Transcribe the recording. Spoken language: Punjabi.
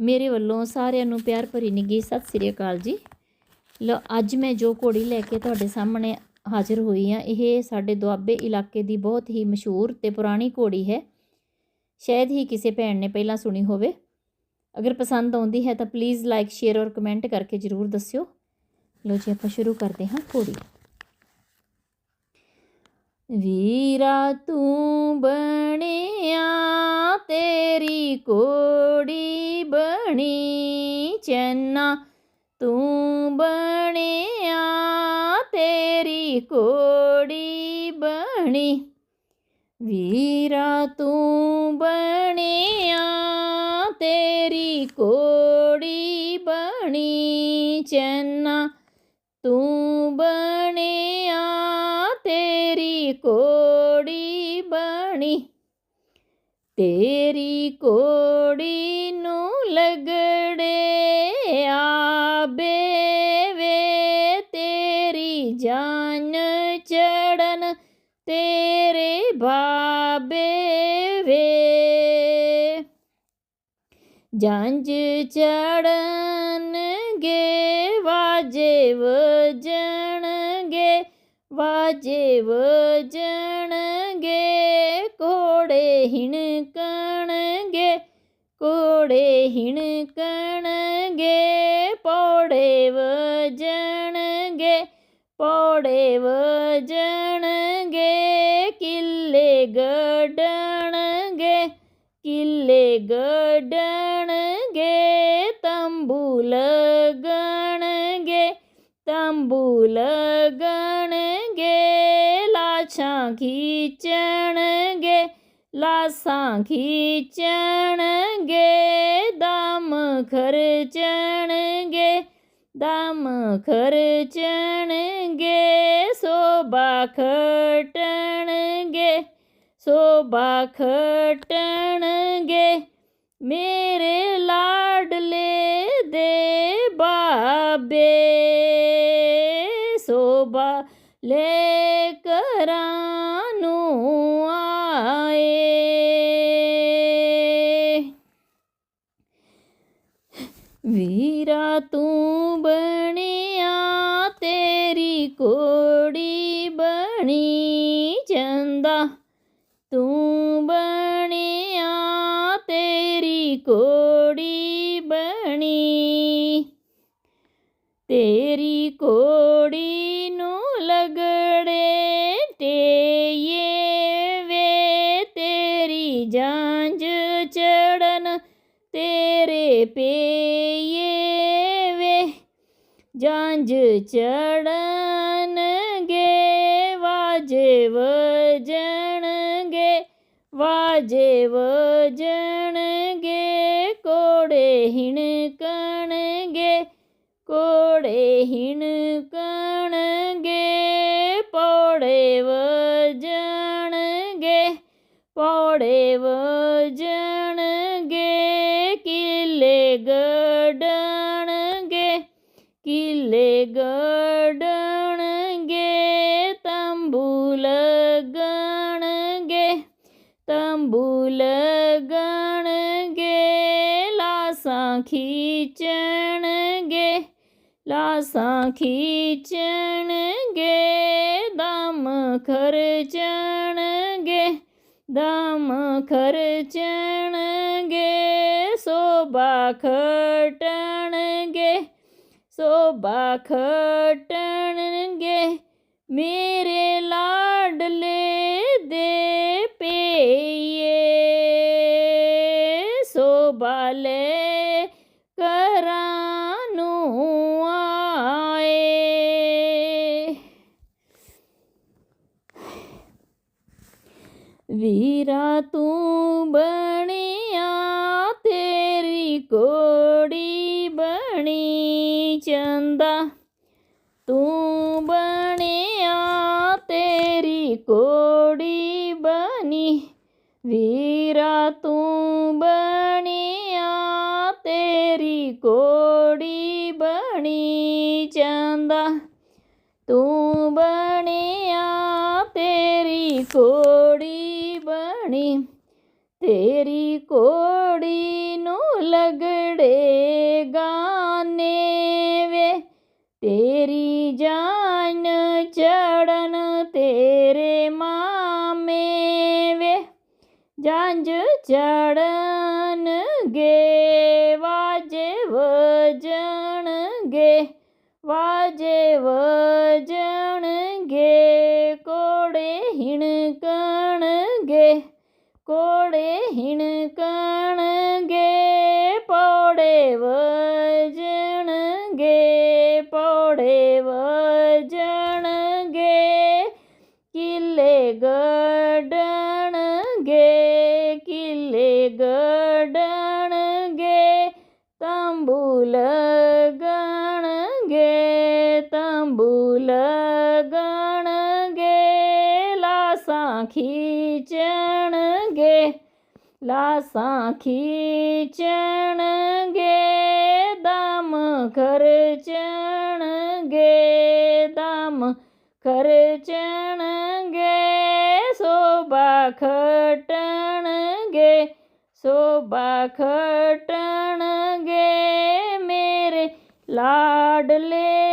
ਮੇਰੇ ਵੱਲੋਂ ਸਾਰਿਆਂ ਨੂੰ ਪਿਆਰ ਭਰੀ ਨਿੱਘੀ ਸਤਿ ਸ੍ਰੀ ਅਕਾਲ ਜੀ। ਲਓ, ਅੱਜ ਮੈਂ ਜੋ ਘੋੜੀ ਲੈ ਕੇ ਤੁਹਾਡੇ ਸਾਹਮਣੇ ਹਾਜ਼ਰ ਹੋਈ ਹਾਂ, ਇਹ ਸਾਡੇ ਦੁਆਬੇ ਇਲਾਕੇ ਦੀ ਬਹੁਤ ਹੀ ਮਸ਼ਹੂਰ ਤੇ ਪੁਰਾਣੀ ਘੋੜੀ ਹੈ। ਸ਼ਾਇਦ ਹੀ ਕਿਸੇ ਭੈਣ ਨੇ ਪਹਿਲਾਂ ਸੁਣੀ ਹੋਵੇ। ਅਗਰ ਪਸੰਦ ਆਉਂਦੀ ਹੈ ਤਾਂ ਪਲੀਜ਼ ਲਾਈਕ ਸ਼ੇਅਰ ਔਰ ਕਮੈਂਟ ਕਰਕੇ ਜ਼ਰੂਰ ਦੱਸਿਓ। ਲਓ ਜੀ, ਆਪਾਂ ਸ਼ੁਰੂ ਕਰਦੇ ਹਾਂ ਘੋੜੀ। ਵੀਰਾ ਤੂੰ ਬਣਿਆ ਤੇਰੀ ਕੋ ਬਣੀ ਚੰਨਾ, ਤੂੰ ਬਣਿਆ ਤੇਰੀ ਕੋੜੀ ਬਣੀ। ਵੀਰਾ, ਤੂੰ ਬਣਿਆ ਤੇਰੀ ਕੋੜੀ ਬਣੀ। ਚੈਨਾ, ਤੂੰ ਬਣਿਆ ਤੇਰੀ ਕੋੜੀ ਬਣੀ। ਤੇਰੀ ਕੋੜੀ ਨੂੰ ਲਗੜੇ ਆਬੇ ਵੇ, ਤੇਰੀ ਜਾਨ ਚੜਨ ਤੇਰੇ ਬਾਬੇ ਵੇ। ਜੰਜ ਚੜਨਗੇ, ਵਾਜੇ ਵਜਣਗੇ ਵਾਜੇ ਵਜਣਗੇ ਕੋੜੇ हिण कण गे कोड़े हिण कण गे पौड़े वज़न गे पौड़े वज़न गे किले गडण गे किले गडण गे तंबूल गण गे तंबूल गण गे लाछा खींचण गे लासां खीचणगे, दम खर्चणगे दम खर्चणगे, शोभा खटणगे शोभा खटणगे, मेरे लाडले दे बाबे, शोभा ले ਵੀਰਾ ਤੂੰ ਬਣਿਆ ਤੇਰੀ ਕੋੜੀ ਬਣੀ ਜਾਂਦਾ। ਤੂੰ ਬਣਿਆ ਤੇਰੀ ਕੋੜੀ ਬਣੀ। ਤੇਰੀ ਕੋੜੀ जांज चढ़न गे वाजे वज़न गे वाजे वज़न गे कोड़े हिण कण गे कोड़े हिण कण गे पौड़े वज़न गे पौड़े वज़न भूल गण गे, लासा खीचण गे, लासा खीचण गे, दाम खर्चण गे, दाम खर्चण गे, शोभा खटण गे, शोभा खटण गे, मेरे लाडले दे पे ਸੋਭਾ ਲੈ ਕਰਾਂ ਨੂੰ ਆਏ। ਵੀਰਾ ਤੂੰ ਬਣਿਆ, ਤੇਰੀ ਕੋੜੀ ਬਣੀ ਚੰਦਾ। ਤੂੰ ਬਣਿਆ, ਤੇਰੀ ਕੋੜੀ ਬਣੀ। ਵੀਰਾ ਤੂੰ ਬਣਿਆ ਕੋੜੀ ਬਣੀ ਜਾਂਦਾ। ਤੂੰ ਬਣਿਆ ਤੇਰੀ ਕੋੜੀ ਬਣੀ। ਤੇਰੀ ਕੋੜੀ ਨੂੰ ਲਗੜੇ ਗਾਨੇ ਵੇ। ਤੇਰੀ ਜਾਨ ਚੜਨ ਤੇਰੇ ਮਾਮੇ ਵੇ। ਜੰਜ ਚੜਨਗੇ ਗੇ वज़न गे वाजे वज़न गे कोड़े हिण कण गे कोड़े हिण कण गे पौड़े वज़न गे पौड़े वज़न गे किले गण गे किले गडन ਲਗਣਗੇ ਤੰਬੂ ਲਗਣਗੇ ਲਾਸਾਂ ਖੀਚਣਗੇ ਲਾਸਾਂ ਖੀਚਣਗੇ, ਦਮ ਖਰਚਣਗੇ ਦਮ ਖਰਚਣਗੇ, ਸੋਭਾ ਖਟਣਗੇ ਸੋਭਾ ਖਟਣਗੇ लाडले